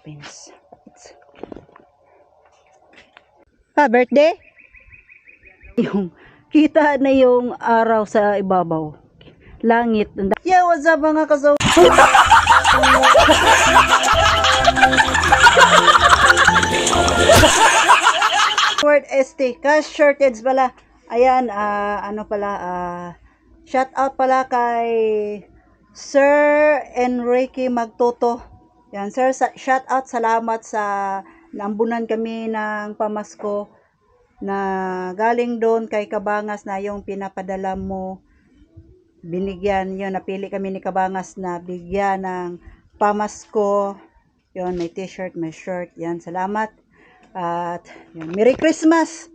happens. Ha, birthday? Yung kita na yung araw sa ibabaw. Langit. Yeah, what's up mga kaso? Word ST, cash shortage pala. Ayan, ah, ano pala, ah, shout out pala kay Sir Enrique Magtoto. Yan, sir, shout out, salamat sa nambunan kami ng pamasko na galing doon kay Kabangas na yung pinapadala mo. Binigyan yun, napili kami ni Kabangas na bigyan ng pamasko. Yun, may t-shirt, may shirt. Yan, salamat. At yun, Merry Christmas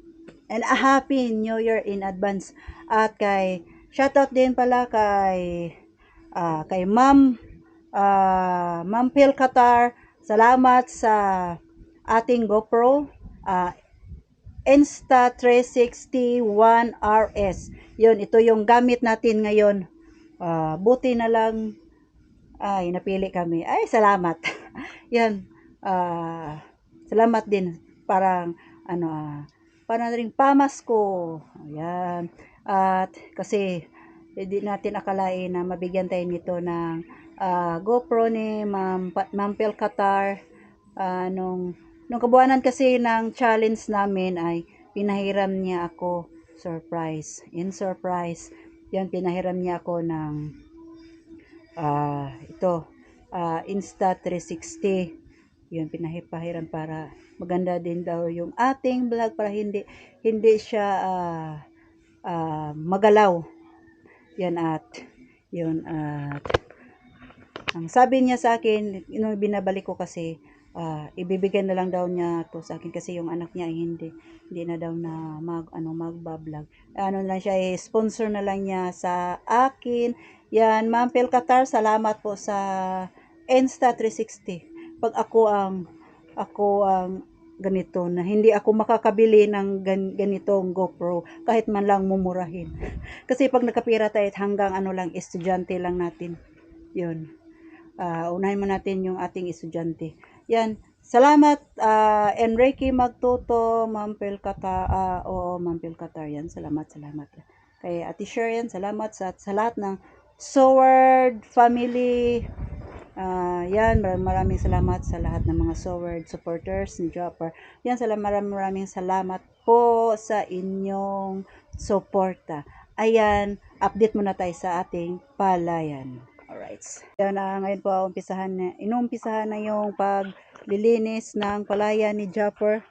and a Happy New Year in advance. At kay, shoutout din pala kay, ah, kay Ma'am, ah, Ma'am Phil Qatar. Salamat sa ating GoPro. ah, Insta360 One RS. Yun, ito yung gamit natin ngayon. Ah, buti na lang ay napili kami. Ay, salamat. Yan. ah, salamat din. Parang ano ah, para ring pamasko. Ayan. At kasi hindi natin akalain na mabigyan tayo nito ng ah, GoPro ni Ma'am, Ma'am Pel Qatar. Ah, nung, nung kabuanan kasi ng challenge namin ay pinahiram niya ako surprise. In surprise, yan pinahiram niya ako ng ah ito ah Insta360 yun pinahipahiram para maganda din daw yung ating vlog para hindi hindi siya ah, ah, magalaw yan at yun at ang sabi niya sa akin yung binabalik ko kasi ah, ibibigay na lang daw niya to sa akin kasi yung anak niya ay hindi hindi na daw na mag ano magba-vlog ano lang siya eh, sponsor na lang niya sa akin. Yan Ma'am Pel Qatar salamat po sa Insta360 pag ako ang ako ang ganito na hindi ako makakabili ng gan, ganitong GoPro kahit man lang mumurahin. Kasi pag nakapira tayo hanggang ano lang estudyante lang natin. 'Yun. Ah, unahin mo natin yung ating estudyante. Yan. Salamat ah, Enrique Magtuto, Ma'am Pel Qatar, ah, oo, Ma'am Pel Qatar yan. Salamat, salamat. Kay Ate Sharon, salamat sa, sa lahat ng Sword family, Ah, yan, maraming salamat sa lahat ng mga Sword supporters ni Jopper. Yan, salamat, maraming maraming salamat po sa inyong suporta. Ayan, update muna tayo sa ating palayan. Alright. Yan na ngayon po umpisahan inumpisahan na yung paglilinis ng palayan ni Jopper.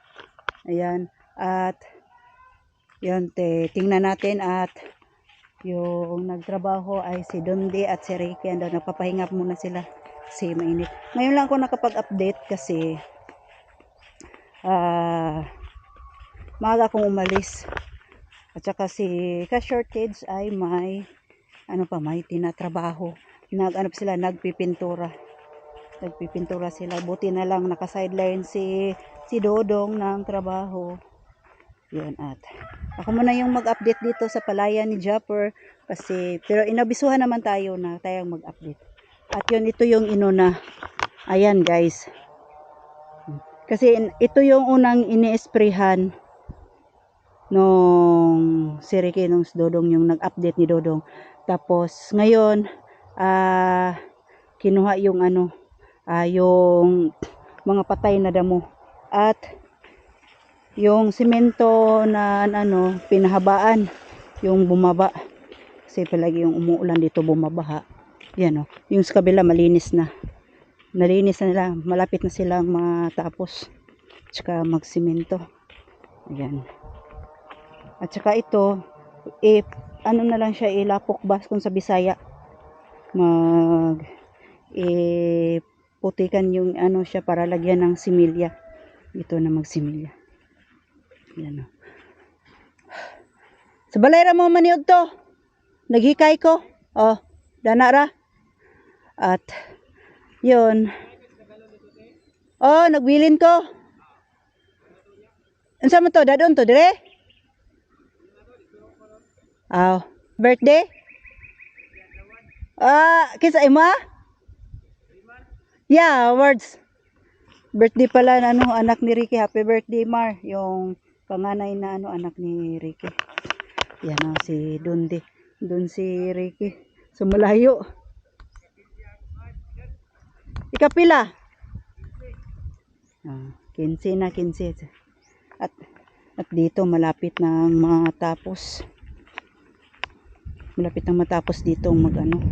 Ayan, at yun, te, tingnan natin at yung nagtrabaho ay si Dundi at si Ricky. Ando, nagpapahinga muna sila kasi mainit. Ngayon lang ako nakapag-update kasi ah maaga akong umalis. At saka si ka-shortage ay may ano pa, may tinatrabaho. Nag, ano sila, nagpipintura. Nagpipintura sila. Buti na lang naka-sideline si, si Dodong ng trabaho. Yun at ako muna yung mag-update dito sa palayan ni Japper kasi pero inabisuhan naman tayo na tayong mag-update. At yun ito yung inuna. Ayan guys. Kasi ito yung unang ini-sprayhan nung si Ricky nung si Dodong yung nag-update ni Dodong. Tapos ngayon ah kinuha yung ano ah yung mga patay na damo at yung simento na ano pinahabaan yung bumaba kasi palagi yung umuulan dito bumabaha yan o yung sa kabila malinis na. Nalinis na nila. Malapit na silang matapos. Tsaka magsimento. Ayan. At saka ito eh, ano na lang siya ilapok ba kung sa Bisaya? Mag eh, putikan yung ano siya para lagyan ng similya. Ito na magsimilya. Yan o. Sa balay ra mo maniod to. Naghikay ko. Oh, dana ra. At yun. Oh, nagbilin ko. Unsa mo to? Dadon to dire? Aw, birthday? Ah, kisa ima? Yeah, words. birthday pala na ano, anak ni Ricky. Happy birthday, Mar. Yung panganay na ano, anak ni Ricky. Yan o, si Dundi. Dun si Ricky. Sumalayo. Ikapila. Ah, 15 na, 15. At, at dito, malapit na matapos. Malapit na matapos dito ang mag ano.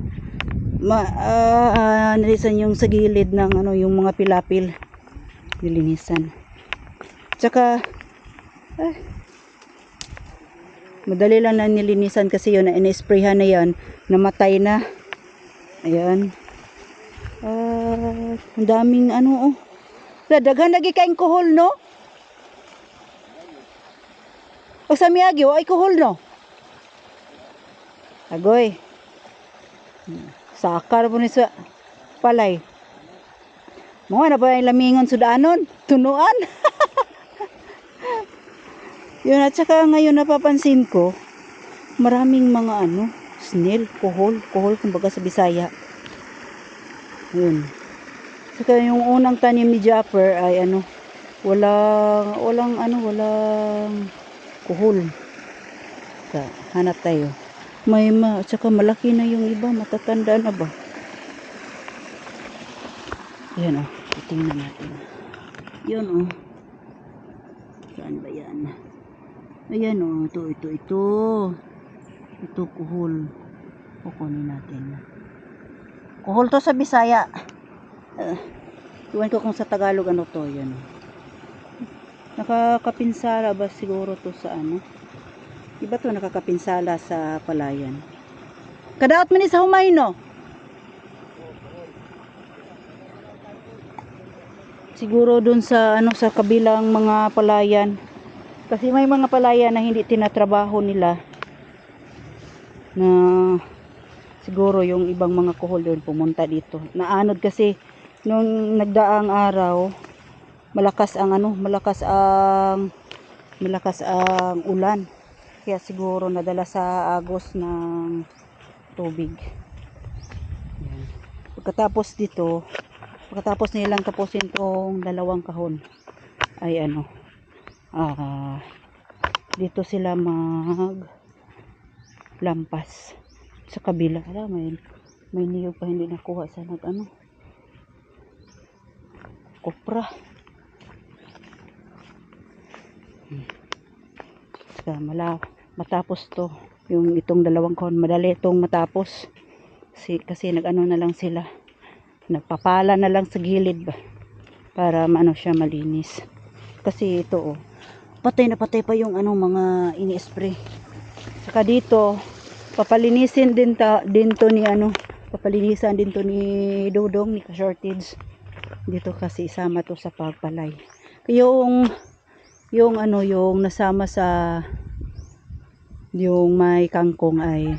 Ma, ah, nilisan yung sa gilid ng ano, yung mga pilapil. Nilinisan. Tsaka, ah, madali lang na nilinisan kasi yun, na inisprayhan na yan, namatay na. Ayan. Ah, ang daming ano, oh. Daghan lagi kaing kuhol, no? O sa miyagi, ay kuhol, no? Agoy. Sakar po ni sa palay. Mga na ba yung lamingon sudanon? Tunuan? Yun at saka ngayon napapansin ko, maraming mga ano, snail, kuhol, kuhol kumbaga sa Bisaya. Yun. Saka yung unang tanim ni Japper ay ano, walang, walang ano, walang kuhol. Saka, hanap tayo. May ma, saka malaki na yung iba, matatanda na ba? Yan oh, tingnan natin. Yun. Oh. Saan ba yan? Ayan oh, ito, ito, ito. Ito, kuhol. Kukunin natin. Kuhol to sa Bisaya. Uh, iwan ko kung sa Tagalog ano to, yan. Nakakapinsala ba siguro to sa ano? Iba to nakakapinsala sa palayan. Kadaot man ni sa humay no? Siguro dun sa ano sa kabilang mga palayan. Kasi may mga palayan na hindi tinatrabaho nila na siguro yung ibang mga kuhol doon pumunta dito. Naanod kasi nung nagdaang araw malakas ang ano, malakas ang malakas ang ulan. Kaya siguro nadala sa agos ng tubig. Yan. Pagkatapos dito, pagkatapos nilang tapusin tong dalawang kahon, ay ano, ah, dito sila mag lampas sa kabila. Ala, may, may niyog pa hindi nakuha sa nag ano, kopra. Hmm. Saka mala, matapos to yung itong dalawang kahon madali itong matapos kasi, kasi nag-ano na lang sila nagpapala na lang sa gilid ba para maano siya malinis kasi ito oh patay na patay pa yung ano mga ini-spray saka dito papalinisin din ta din to ni ano papalinisan din to ni Dodong ni ka-shortage. Dito kasi isama to sa pagpalay. Yung yung ano yung nasama sa yung may kangkong ay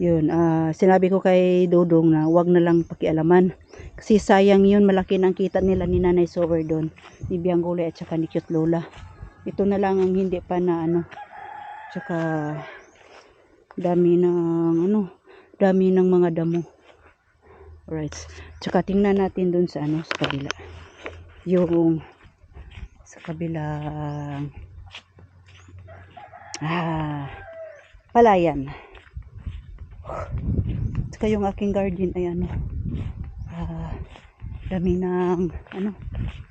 yun ah sinabi ko kay Dodong na wag na lang pakialaman. Kasi sayang yun malaki nang kita nila ni Nanay Sower doon ni Bianggole at saka ni Cute Lola. Ito na lang ang hindi pa na ano tsaka dami ng ano dami ng mga damo right tsaka tingnan natin doon sa ano sa kabila yung sa kabilang Ah, palayan. Saka yung aking garden ay ano. Ah, dami ng ano,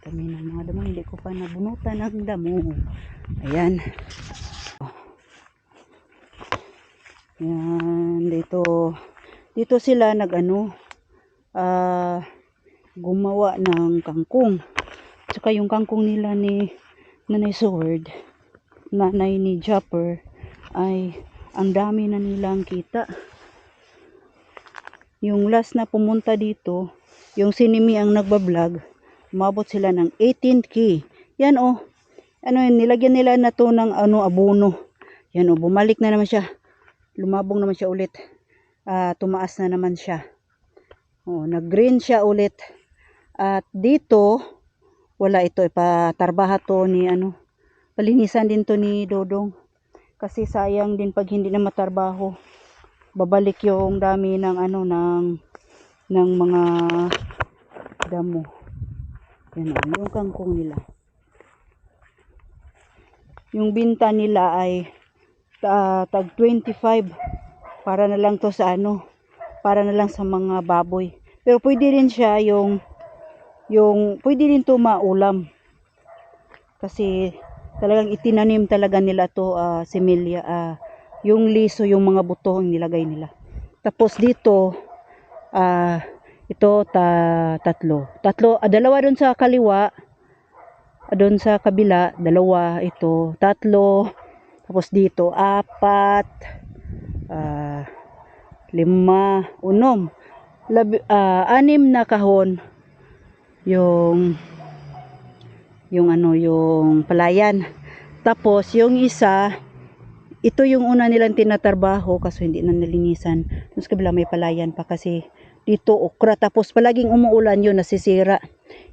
dami ng mga damo. Hindi ko pa nabunutan ng damo. Ayan. Yan, dito. Dito sila nag ano, ah, gumawa ng kangkong. Saka yung kangkong nila ni Nanay Sword nanay ni Japper ay ang dami na nilang kita. Yung last na pumunta dito, yung sinimi ang nagbablog, umabot sila ng 18k. Yan oh. Ano yun, nilagyan nila na to ng ano, abono. Yan oh, bumalik na naman siya. Lumabong naman siya ulit. Uh, tumaas na naman siya. Oh, nag-green siya ulit. At dito, wala ito, ipatarbaha to ni ano, palinisan din to ni Dodong kasi sayang din pag hindi na matarbaho babalik yung dami ng ano ng ng mga damo Yan o, yung kangkong nila. Yung binta nila ay ta- tag 25 para na lang to sa ano, para na lang sa mga baboy. Pero pwede rin siya yung yung pwede rin to maulam. Kasi talagang itinanim talaga nila to ah, similya ah, yung liso yung mga buto ang nilagay nila. Tapos dito ah ito ta tatlo. Tatlo, ah, dalawa doon sa kaliwa, doon sa kabila, dalawa ito, tatlo. Tapos dito apat, ah, lima, unom. Labi, ah, anim na kahon yung yung ano yung palayan. Tapos yung isa ito yung una nilang tinatrabaho kasi hindi na nalinisan. Tapos kabila may palayan pa kasi dito okra tapos palaging umuulan yun nasisira.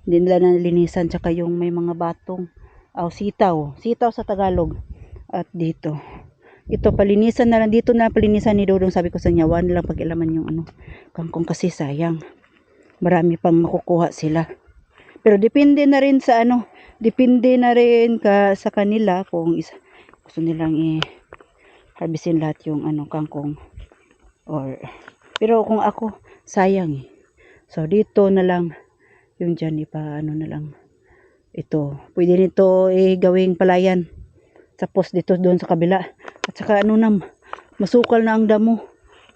Hindi nila nalinisan tsaka yung may mga batong aw sitaw. Sitaw sa Tagalog. At dito. Ito palinisan na lang dito na palinisan ni Dodong sabi ko sa niya, wala lang pag-ilaman yung ano kangkong kasi sayang. Marami pang makukuha sila. Pero depende na rin sa ano, depende na rin ka sa kanila kung isa, gusto nilang i harvestin lahat yung ano kangkong or pero kung ako sayang eh. So dito na lang yung dyan ipa ano na lang ito. Pwede nito eh gawing palayan. Tapos dito doon sa kabila. At saka ano na masukal na ang damo.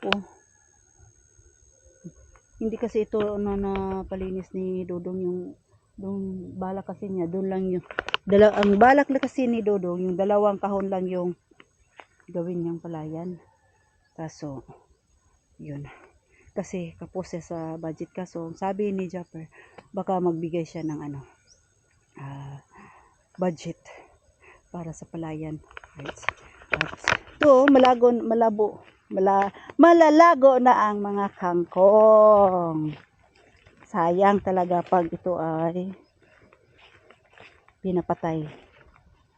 Oh. Hindi kasi ito na napalinis ni Dodong yung doon balak kasi niya doon lang yung dala, ang balak na kasi ni Dodong yung dalawang kahon lang yung gawin niyang palayan kaso yun kasi kapos siya sa budget kaso sabi ni Japper baka magbigay siya ng ano ah, budget para sa palayan. Right. To malago malabo mala, malalago na ang mga kangkong. Sayang talaga pag ito ay pinapatay.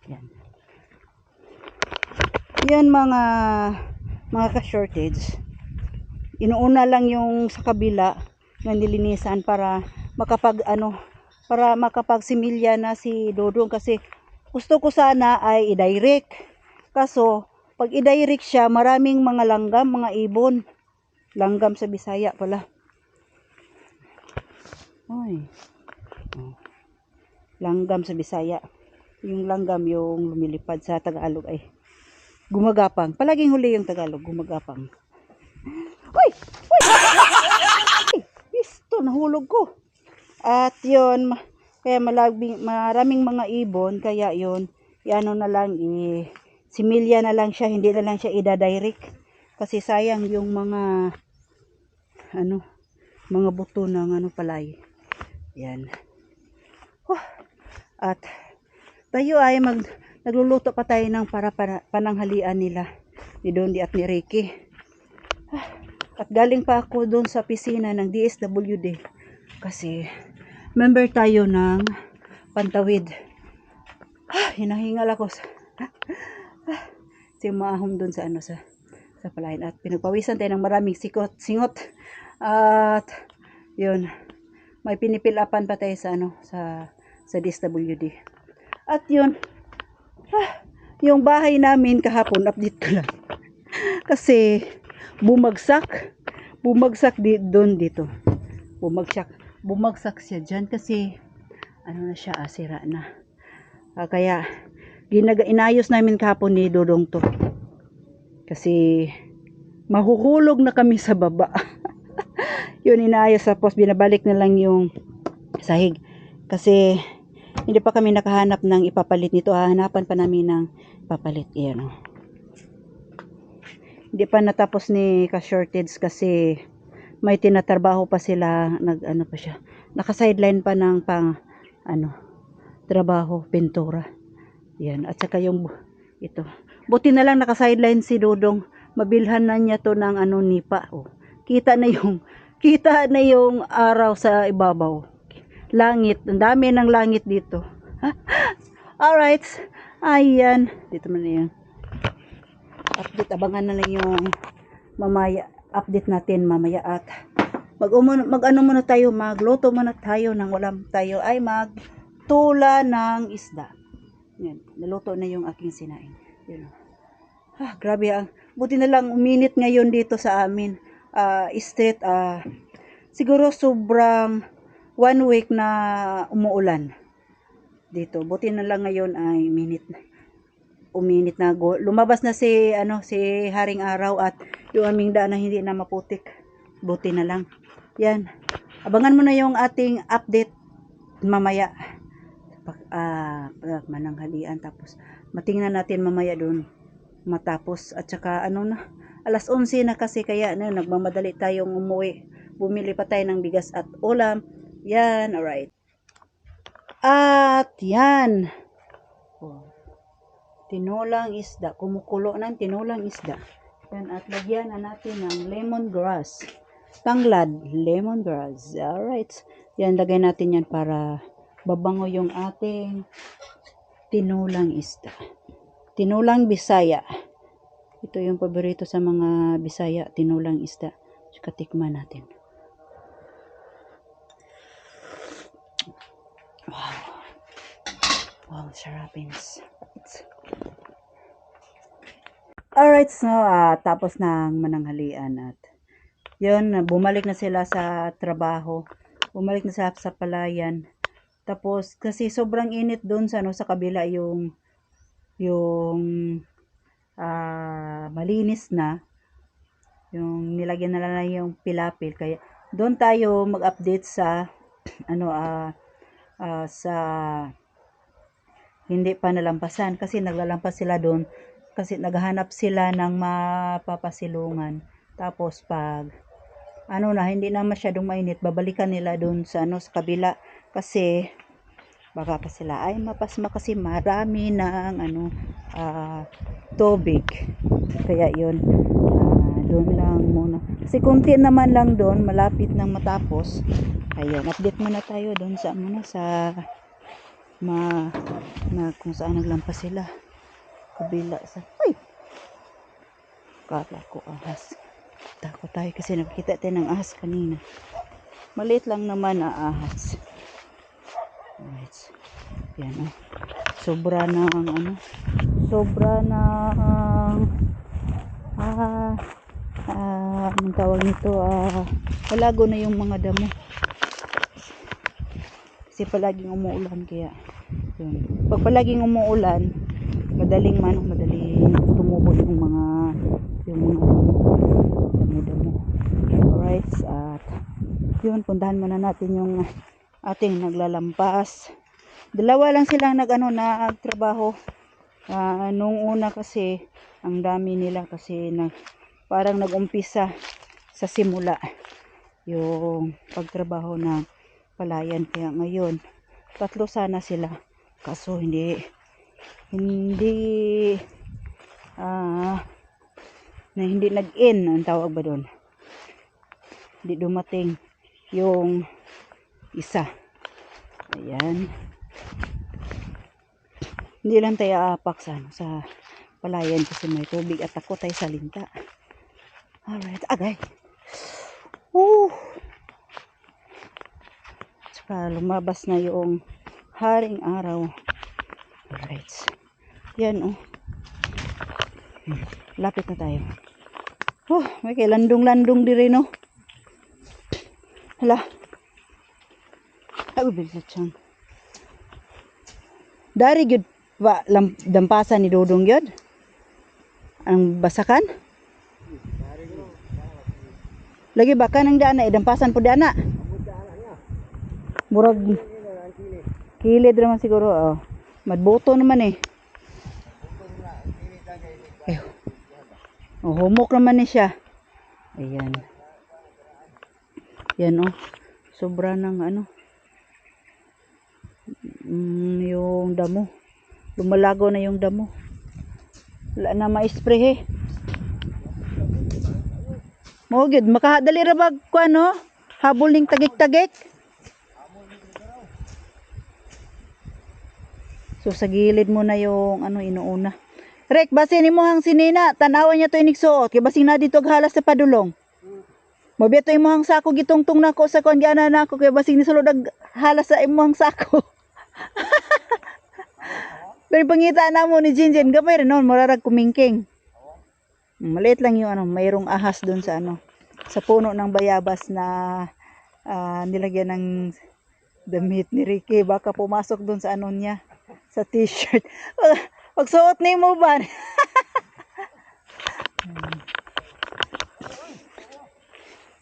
Yan. Yan mga mga ka-shortage. Inuuna lang yung sa kabila na nilinisan para makapag ano para makapag similya na si Dodong kasi gusto ko sana ay i-direct kaso pag i-direct siya maraming mga langgam mga ibon langgam sa Bisaya pala Ay. Langgam sa Bisaya. Yung langgam yung lumilipad sa Tagalog ay gumagapang. Palaging huli yung Tagalog, gumagapang. Uy! Uy! Isto, nahulog ko. At yun, ma- kaya malabing, maraming mga ibon, kaya yun, iano na lang, i, similya na lang siya, hindi na lang siya ida-direct. Kasi sayang yung mga, ano, mga buto ng ano palay. Yan. Huh. At tayo ay mag nagluluto pa tayo ng para, para pananghalian nila ni Dondi at ni Ricky. At galing pa ako doon sa pisina ng DSWD kasi member tayo ng Pantawid. Ah, hinahingal ako sa si maahom doon sa ano sa sa palayan at pinagpawisan tayo ng maraming sikot, singot at yun may pinipilapan pa tayo sa ano sa sa DSWD. At yun, ah, yung bahay namin kahapon update ko lang. Kasi bumagsak, bumagsak di doon dito. Bumagsak, bumagsak siya diyan kasi ano na siya, ah, sira na. Ah, kaya ginaga inayos namin kahapon ni Dodong to. Kasi mahuhulog na kami sa baba. yun inaayos tapos binabalik na lang yung sahig kasi hindi pa kami nakahanap ng ipapalit nito hahanapan pa namin ng ipapalit yan oh. hindi pa natapos ni ka shortage kasi may tinatrabaho pa sila nag ano pa siya naka sideline pa ng pang ano trabaho pintura yan at saka yung ito buti na lang naka sideline si Dudong mabilhan na niya to ng ano nipa oh. kita na yung kita na yung araw sa ibabaw. Langit, ang dami ng langit dito. Alright, ayan. Dito man na yun. Update, abangan na lang yung mamaya, update natin mamaya at mag, mag ano muna tayo, magluto muna tayo ng ulam tayo ay mag tula ng isda. Yan, naluto na yung aking sinaing. Yun. Ah, grabe ang, buti na lang uminit ngayon dito sa amin. Ah, street, ah, siguro sobrang one week na umuulan dito. Buti na lang ngayon ay minute na. Uminit na go. Lumabas na si ano si Haring Araw at yung aming daan na hindi na maputik. Buti na lang. Yan. Abangan mo na yung ating update mamaya. Pag pag mananghalian tapos matingnan natin mamaya doon matapos at saka ano na alas 11 na kasi kaya na nagmamadali tayong umuwi. Bumili pa tayo ng bigas at ulam. Yan, alright. At yan. Tinulang isda. Kumukulo ng tinulang isda. Yan, at lagyan na natin ng lemongrass. Tanglad, lemongrass. Alright. Yan, lagay natin yan para babango yung ating tinulang isda. Tinulang bisaya. Ito yung paborito sa mga bisaya, tinulang isda. Tsaka tikman natin. Wow. Wow, sarapins. Alright, so ah, tapos ng mananghalian at yun, bumalik na sila sa trabaho. Bumalik na sila sa palayan. Tapos, kasi sobrang init doon sa, ano, sa kabila yung yung ah, malinis na yung nilagyan na lang yung pilapil kaya doon tayo mag-update sa ano ah ah, sa hindi pa nalampasan kasi naglalampas sila doon kasi naghahanap sila ng mapapasilungan. Tapos pag ano na hindi na masyadong mainit babalikan nila doon sa ano sa kabila. Kasi baka pa sila ay mapasma kasi marami ng ano ah, tubig. Kaya yun ah, doon lang muna. Kasi kunti naman lang doon malapit nang matapos. Ayun update muna tayo doon sa muna sa ma na kung saan naglampas sila kabila sa ay kala ko ahas takot tayo kasi nakita tayo ng ahas kanina maliit lang naman na ahas Alright. Yan oh. Sobra ng ano. Sobra ng ah ah anong tawag nito ah palago na yung mga damo. Kasi palaging umuulan kaya yun. Pag palaging umuulan, madaling man madaling tumubo yung mga yung mga damo-damo. Alright, at yun, puntahan muna natin yung ating naglalampas. Dalawa lang silang nag ano nagtrabaho. Ah, nung una kasi ang dami nila kasi nag parang nagumpisa sa simula yung pagtrabaho ng palayan kaya ngayon tatlo sana sila kaso hindi hindi ah na hindi nag-in ang tawag ba doon hindi dumating yung isa. Ayan. Hindi lang tayo aapak sa, ano, sa palayan kasi may tubig at ako tayo sa linta. Alright. Agay. Woo! Tsaka lumabas na yung haring araw. Alright. Yan oh. Hmm, Lapit na tayo. Oh, may kay landong-landong diri no. Hala. Ay, bigla siyang. Dari gyud ba dampasan ni Dodong gyud? Ang basakan? Lagi ba kanang dana dampasan po dana? Murag kilid naman siguro oh. Madboto naman eh. Eh. Oh, humok naman ni siya. Ayan. Yan oh. Sobra ng ano. Mm, yung damo. Lumalago na yung damo. Wala na ma-spray eh. Mo gid makadali ra bag ko ano? Habol ning tagik-tagik. So sa gilid mo na yung ano inuuna. Rek, basin mo ang sinina, tanawan niya to inigsuot. Kay basing na dito halas sa padulong. Mabiya to imong sako gitungtong nako sa kon giana nako kay basig ni sulod ag halas sa imong sako. Pero pangita na mo ni Jinjin gamay rin noon murarag kumingking. Maliit lang yung ano, mayroong ahas doon sa ano, sa puno ng bayabas na ah, nilagyan ng damit ni Ricky. Baka pumasok doon sa ano niya, sa t-shirt. Pagsuot ni mo ba?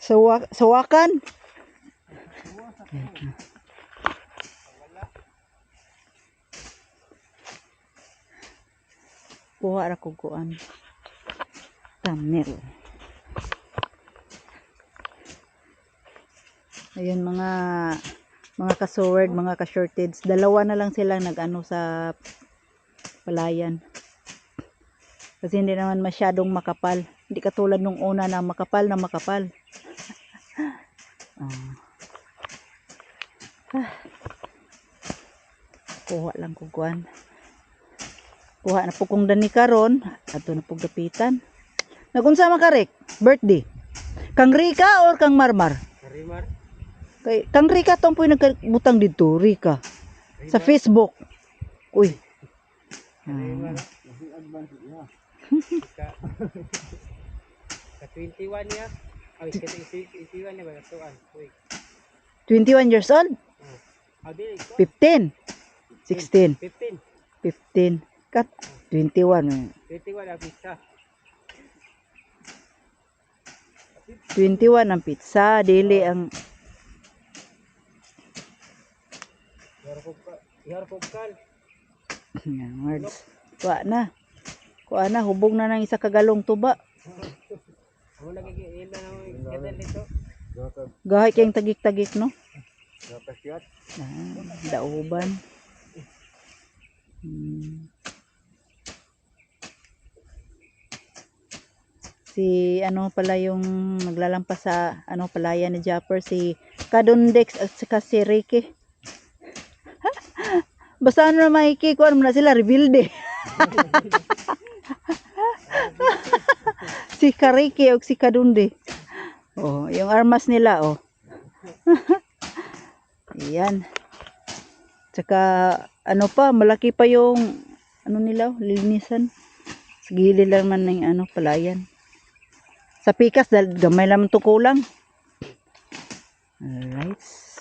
Sawa, sawakan. Kuha ra kog kuan. Thumbnail. Ayun mga mga ka-sword, mga ka-shorteds. Dalawa na lang silang nag-ano sa palayan. Kasi hindi naman masyadong makapal. Hindi katulad nung una na makapal na makapal. Ah. Ah. Kuha lang kuan. Kuha na po kong dani karon. Ato na po gapitan. Nagunsa man ka Rick? Birthday. Kang Rika or kang Marmar? Karimar. Kay kang Rika tong po nagbutang dito, Rika. Sa Facebook. Uy. Ah. Ka 21 niya. Ay, ka 21 niya ba katuan. Uy. 21 years old? Ah, dili ko. 15. 16. 15. 15. Kat 21. eh. 21 ang pizza. 21 ang pizza, dili ang Yar ko ka. Yar ko kal. Yan, words. Kuha na. Kuha na, hubog na ng isa kagalong tuba. Gahay kayong tagik-tagik, no? Ah, dauban. Hmm. Si ano pala yung naglalampas sa ano palaya ni Japper si Kadundex at si Ricky. Basta ano na kuha mo na sila, rebuild eh. si Kariki o si Kadunde. Oh, yung armas nila, oh. Ayan. Tsaka, ano pa, malaki pa yung, ano nila, oh, linisan. Sa gilid lang man ng, ano, palayan. Sa pikas, dahil gamay lang ito kulang. Alright.